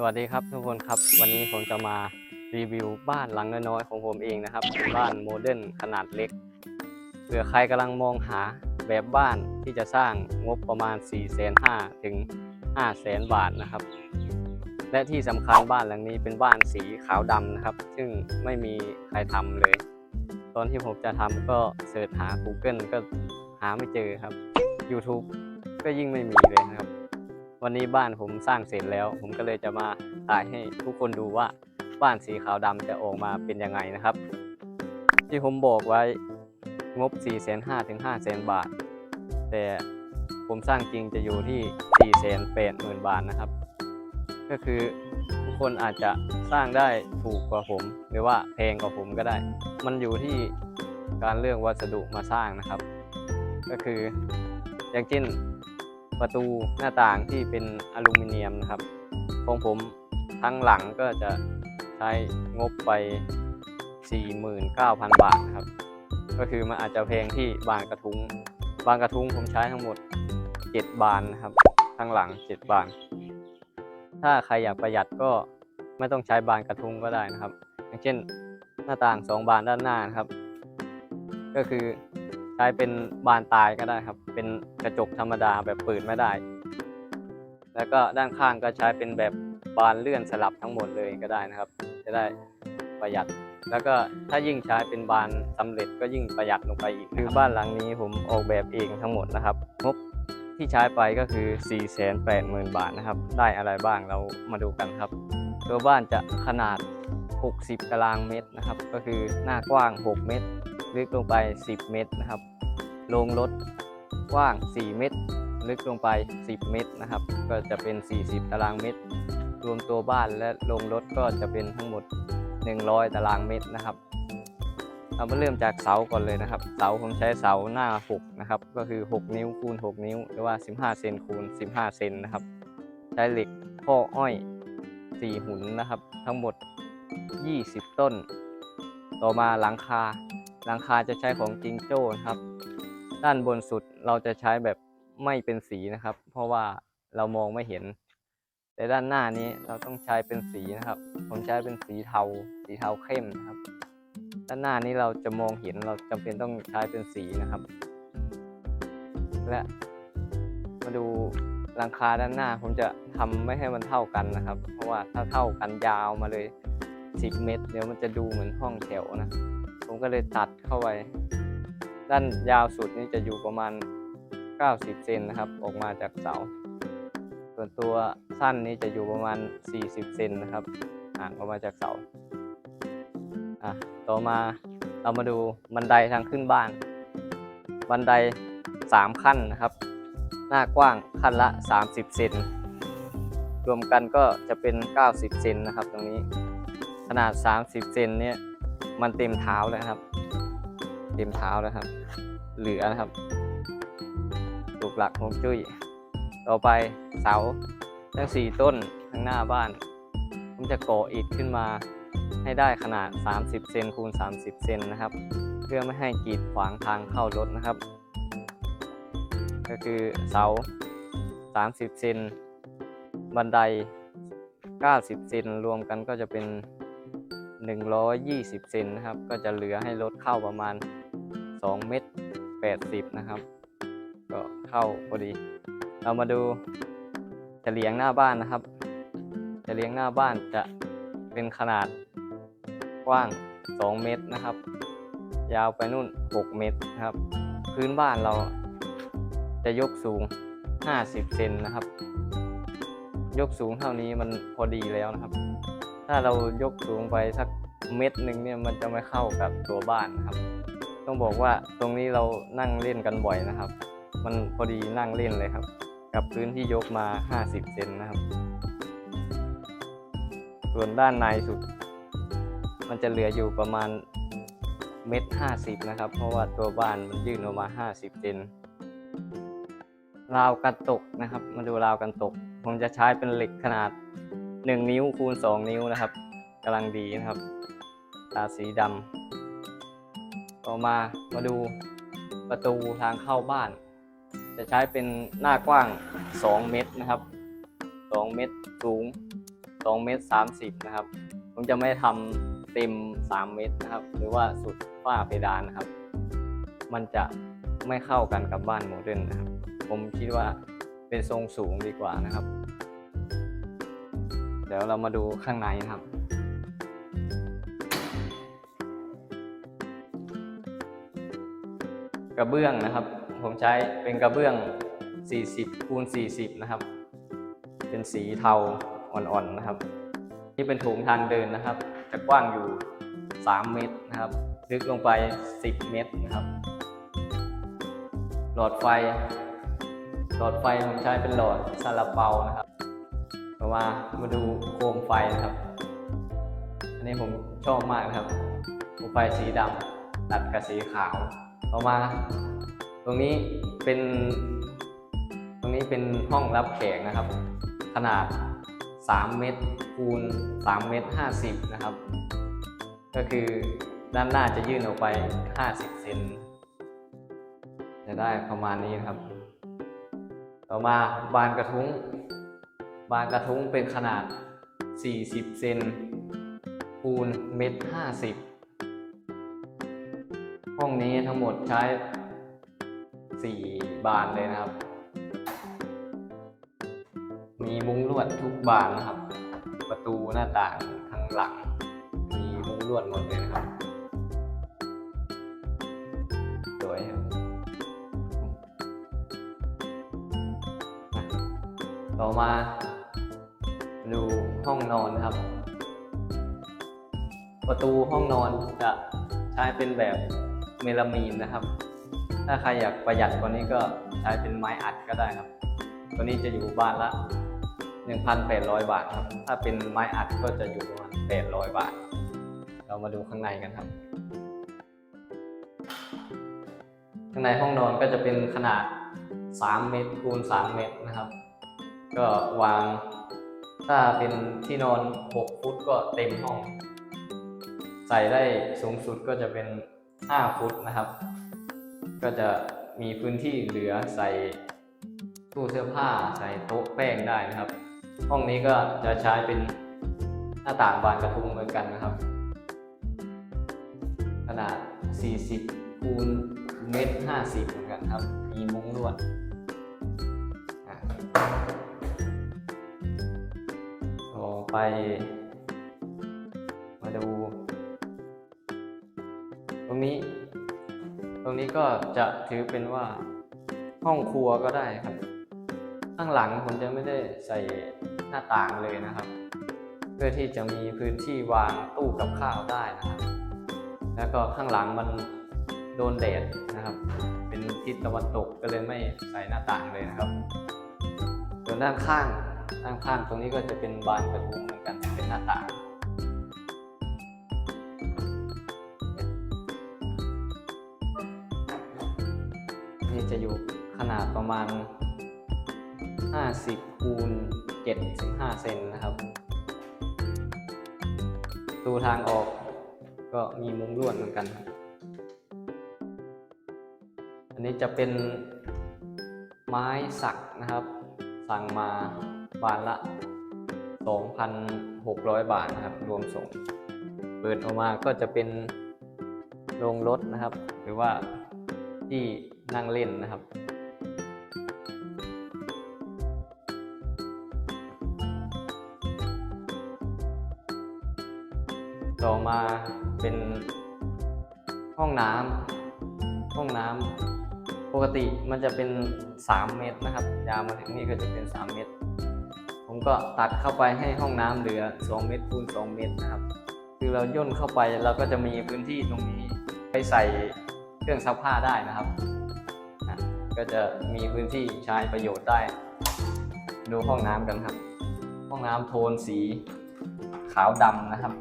สวัสดีครับทุกคนครับ วันนี้ผมจะมารีวิวบ้านหลังน้อยๆของผมเองนะครับเป็นบ้านโมเดิร์นขนาดเล็กเผื่อใครกำลังมองหาแบบบ้านที่จะสร้างงบประมาณ 4 5 0 0 0ถึง 5 0 0 0 0 0 บาทนะครับ และที่สำคัญบ้านหลังนี้เป็นบ้านสีขาวดำนะครับ ซึ่งไม่มีใครทำเลย ตอนที่ผมจะทำก็เสิร์ชหา Google ก็หาไม่เจอครับ YouTube ก็ยิ่งไม่มีเลยนะครับ วันนี้บ้านผมสร้างเสร็จแล้ว ผมก็เลยจะมาถ่ายให้ทุกคนดูว่าบ้านสีขาวดำจะออกมาเป็นยังไงนะครับ ที่ผมบอกไว้งบ 4 5 0 0 0ถึง5 0 0 0 0 บาท แต่ผมสร้างจริงจะอยู่ที่ 4 8 0 0 0 0 บาทนะครับ ก็คือทุกคนอาจจะสร้างได้ถูกกว่าผม หรือว่าแพงกว่าผมก็ได้ มันอยู่ที่การเลือกวัสดุมาสร้างนะครับ ก็คืออย่างเช่น ประตูหน้าต่างที่เป็นอลูมิเนียมนะครับของผมทั้งหลังก็จะใช้งบไป 49,000 บาทนะครับ ก็คือมันอาจจะแพงที่บานกระทุ้ง บานกระทุ้งผมใช้ทั้งหมด 7 บานนะครับ ทั้งหลัง 7 บาน ถ้าใครอยากประหยัดก็ไม่ต้องใช้บานกระทุ้งก็ได้นะครับ อย่างเช่นหน้าต่าง 2 บานด้านหน้านะครับ ก็คือ ใช้เป็นบานตายก็ได้ครับ เป็นกระจกธรรมดาแบบเปิดไม่ได้ แล้วก็ด้านข้างก็ใช้เป็นแบบบานเลื่อนสลับทั้งหมดเลยก็ได้นะครับ จะได้ประหยัด แล้วก็ถ้ายิ่งใช้เป็นบานสำเร็จก็ยิ่งประหยัดลงไปอีกคือบ้านหลังนี้ผมออกแบบเองทั้งหมดนะครับงบที่ใช้ไปก็คือ 480,000 บาทนะครับ ได้อะไรบ้างเรามาดูกันครับ ตัวบ้านจะขนาด 60 ตารางเมตรนะครับ ก็คือหน้ากว้าง 6 เมตร ลึกลงไป 10 เมตรนะครับ โรงรถกว้าง 4 เมตร ลึกลงไป 10 เมตรนะครับ ก็จะเป็น 40 ตารางเมตร รวมตัวบ้านและโรงรถก็จะเป็นทั้งหมด 100 ตารางเมตรนะครับ เรามาเริ่มจากเสาก่อนเลยนะครับ เสาผมใช้เสาหน้า 6 นะครับ ก็คือ 6 นิ้วคูณ 6 นิ้ว หรือว่า 15 เซนคูณ 15 เซนนะครับ ใช้เหล็กข้ออ้อย 4 หุ่นนะครับ ทั้งหมด 20 ต้น ต่อมาหลังคา หลังคาจะใช้ของจิงโจ้นะครับ ด้านบนสุดเราจะใช้แบบไม่เป็นสีนะครับ เพราะว่าเรามองไม่เห็น แต่ด้านหน้านี้เราต้องใช้เป็นสีนะครับ ผมใช้เป็นสีเทา สีเทาเข้มนะครับ ด้านหน้านี้เราจะมองเห็นเราจำเป็นต้องใช้เป็นสีนะครับ และมาดูหลังคาด้านหน้า ผมจะทำไม่ให้มันเท่ากันนะครับ เพราะว่าถ้าเท่ากันยาวมาเลย10เมตรเดี๋ยวมันจะดูเหมือนห้องแถวนะ ผมก็เลยตัดเข้าไป ด้านยาวสุดนี่จะอยู่ประมาณ 90 เซนนะครับ ออกมาจากเสา ส่วนตัวสั้นนี้จะอยู่ประมาณ 40 เซนนะครับ ห่างออกมาจากเสา อะ ต่อมาเรามาดูบันไดทางขึ้นบ้าน บันได 3 ขั้นนะครับ หน้ากว้างขั้นละ 30 เซนรวมกันก็จะเป็น 90 เซนนะครับ ตรงนี้ ขนาด 30 เซนเนี่ย มันเต็มเท้าแล้วครับ เต็มเท้าแล้วครับ เหลือนะครับถูกหลักของจุ้ย ต่อไปเสาทั้ง4ต้นข้งหน้าบ้าน ผมจะก่ออิฐขึ้นมาให้ได้ขนาด 30 เซนคูณ 30 เซนนะครับ เพื่อไม่ให้กีดขวางทางเข้ารถนะครับ ก็คือเสา 30 เซน บันได 90 เซน รวมกันก็จะเป็น 120 เซนนะครับ ก็จะเหลือให้รถเข้าประมาณ 2 เมตร 80 นะครับ ก็เข้าพอดี เรามาดูเฉลียงหน้าบ้านนะครับเฉลียงหน้าบ้านจะเป็นขนาดกว้าง 2 เมตรนะครับ ยาวไปนู่น 6 เมตรนะครับ พื้นบ้านเราจะยกสูง 50 เซนนะครับ ยกสูงเท่านี้มันพอดีแล้วนะครับ ถ้าเรายกสูงไปสักเม็ดหนึ่งเนี่ยมันจะไม่เข้ากับตัวบ้านนะครับ ต้องบอกว่าตรงนี้เรานั่งเล่นกันบ่อยนะครับ มันพอดีนั่งเล่นเลยครับ กับพื้นที่ยกมา 50 เซนนะครับ ส่วนด้านในสุด มันจะเหลืออยู่ประมาณเม็ดห้าสิบนะครับ เพราะว่าตัวบ้านมันยื่นออกมา 50เซนราวกันตกนะครับ มาดูราวกันตก ผมจะใช้เป็นเหล็กขนาด 1 นิ้วคูณ 2 นิ้วนะครับกำลังดีนะครับ ตาสีดำต่อมามาดูประตูทางเข้าบ้าน จะใช้เป็นหน้ากว้าง 2 เมตรนะครับ 2 เมตรสูง 2 เมตร 30 นะครับ ผมจะไม่ทำเต็ม 3 เมตรนะครับ หรือว่าสุดฝ้าเพดานนะครับ มันจะไม่เข้ากันกับบ้านโมเดิร์นนะครับ ผมคิดว่าเป็นทรงสูงดีกว่านะครับ เดี๋ยวเรามาดูข้างในนะครับ กระเบื้องนะครับ ผมใช้เป็นกระเบื้อง 40คูณ40 นะครับ เป็นสีเทาอ่อนๆนะครับ นี่เป็นโถงทางเดินนะครับ จะกว้างอยู่ 3 เมตรนะครับ ลึกลงไป 10 เมตรนะครับ หลอดไฟ หลอดไฟผมใช้เป็นหลอดซาลาเปานะครับ ต่อมามาดูโคมไฟนะครับ อันนี้ผมชอบมากนะครับโคมไฟสีดำตัดกับสีขาวต่อมา ตรงนี้เป็น ตรงนี้เป็นห้องรับแขกนะครับ ขนาด 3 เมตรคูณ3เมตร50 นะครับ ก็คือด้านหน้าจะยื่นออกไป 50 เซนจะได้ประมาณนี้นะครับ ต่อมาบานกระทุ้ง บานกระทุ้งเป็นขนาด 40 เซนคูณเมตร50ห้องนี้ทั้งหมดใช้ 4 บานเลยนะครับ มีมุ้งลวดทุกบานนะครับ ประตูหน้าต่างทั้งหลัง มีมุ้งลวดหมดเลยนะครับสวยครับอะต่อมา ห้องนอนนะครับ ประตูห้องนอนจะใช้เป็นแบบเมลามีนนะครับ ถ้าใครอยากประหยัดกว่านี้ก็ใช้เป็นไม้อัดก็ได้ครับ ตัวนี้จะอยู่บ้านละ 1,800 บาทครับ ถ้าเป็นไม้อัดก็จะอยู่ประมาณ800 บาท เรามาดูข้างในกันครับ ข้างในห้องนอนก็จะเป็นขนาด 3 เมตรคูณ 3 เมตรนะครับ ก็วาง ถ้าเป็นที่นอน 6 ฟุตก็เต็มห้อง ใส่ได้สูงสุดก็จะเป็น 5 ฟุตนะครับ ก็จะมีพื้นที่เหลือใส่ตู้เสื้อผ้าใส่โต๊ะแป้งได้นะครับ ห้องนี้ก็จะใช้เป็นหน้าต่างบานกระทุงเหมือนกันนะครับ ขนาด 40คูณเมตร50เหมือนกันครับ มีมุ้งลวด ไป มาดู ตรงนี้ ตรงนี้ก็จะถือเป็นว่าห้องครัวก็ได้ครับ ข้างหลังผมจะไม่ได้ใส่หน้าต่างเลยนะครับ เพื่อที่จะมีพื้นที่วางตู้กับข้าวได้นะครับ แล้วก็ข้างหลังมันโดนแดดนะครับ เป็นทิศตะวันตกก็เลยไม่ใส่หน้าต่างเลยนะครับส่วนด้านข้าง ข้างตรงนี้ก็จะเป็นบานกระทุงเหมือนกันเป็นหน้าต่างนี่จะอยู่ขนาดประมาณ 50คูณ7-5 เซนนะครับตูทางออกก็มีมุ้งลวดเหมือนกัน อันนี้จะเป็นไม้สักนะครับ สั่งมา บานละ 2,600 บาทนะครับ รวมส่ง เปิดออกมาก็จะเป็นโรงรถนะครับ หรือว่าที่นั่งเล่นนะครับ ต่อมาเป็นห้องน้ำห้องน้ำปกติมันจะเป็น 3 เมตรนะครับ ยาวมาถึงนี่ก็จะเป็น 3 เมตร ผมก็ตัดเข้าไปให้ห้องน้ำเหลือ 2 เมตรคูณ2 เมตรนะครับ คือเราย่นเข้าไปเราก็จะมีพื้นที่ตรงนี้ไปใส่เครื่องซักผ้าได้นะครับ ก็จะมีพื้นที่ใช้ประโยชน์ได้ ดูห้องน้ำกันครับ ห้องน้ำโทนสีขาวดำนะครับ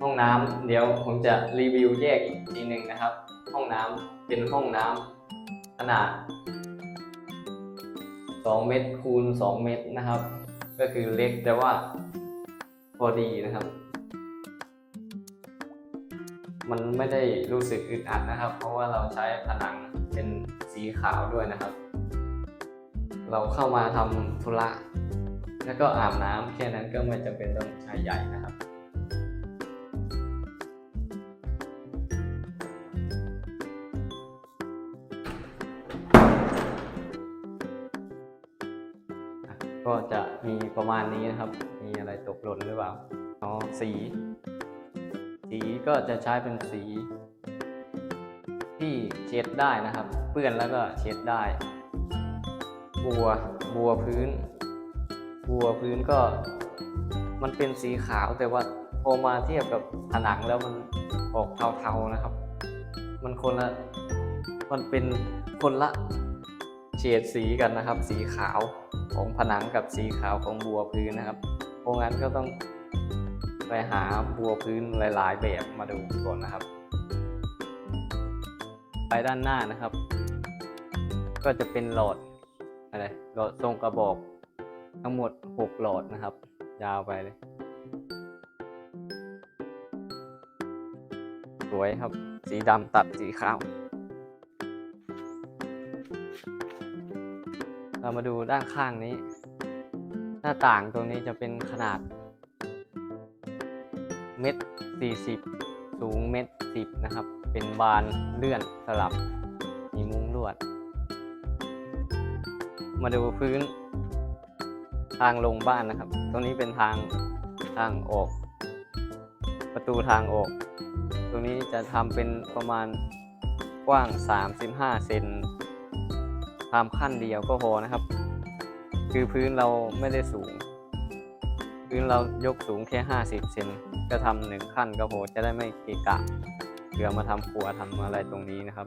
ห้องน้ำเดี๋ยวผมจะรีวิวแยกอีกทีหนึ่งนะครับ ห้องน้ำเป็นห้องน้ำขนาด 2 เมตรคูณ 2 เมตรนะครับ ก็คือเล็กแต่ว่าพอดีนะครับ มันไม่ได้รู้สึกอึดอัดนะครับ เพราะว่าเราใช้ผนังเป็นสีขาวด้วยนะครับ เราเข้ามาทำธุระแล้วก็อาบน้ำแค่นั้นก็ไม่จำเป็นต้องใช้ใหญ่นะครับ ประมาณนี้นะครับ มีอะไรตกหล่นหรือเปล่าอ๋อสี สีก็จะใช้เป็นสี ที่เช็ดได้นะครับ เปื้อนแล้วก็เช็ดได้ บัว บัวพื้น บัวพื้นก็ มันเป็นสีขาวแต่ว่าพอมาเทียบกับผนังแล้วมันออกเทาๆนะครับ มันคนละ มันเป็นคนละเฉดสีกันนะครับ สีขาว ของผนังกับสีขาวของบัวพื้นนะครับเพราะงั้นก็ต้องไปหาบัวพื้นหลาย ๆ แบบมาดูก่อนนะครับ ไปด้านหน้านะครับ ก็จะเป็นหลอดอะไรหลอดทรงกระบอก ทั้งหมด 6 หลอดนะครับ ยาวไปเลย สวยครับ สีดำตัดสีขาว เรามาดูด้านข้างนี้ หน้าต่างตรงนี้จะเป็นขนาดเม็ดสี่สิบสูงเม็ดสิบนะครับ เป็นบานเลื่อนสลับ มีมุ้งลวด มาดูพื้น ทางลงบ้านนะครับ ตรงนี้เป็นทางทางออก ประตูทางออก ตรงนี้จะทำเป็นประมาณกว้าง 35 เซน ทำขั้นเดียวก็พอนะครับ คือพื้นเราไม่ได้สูง พื้นเรายกสูงแค่ 50เซนก็ทำหนึ่งขั้นก็พอจะได้ไม่เกะกะเผื่อมาทำครัวทำอะไรตรงนี้นะครับ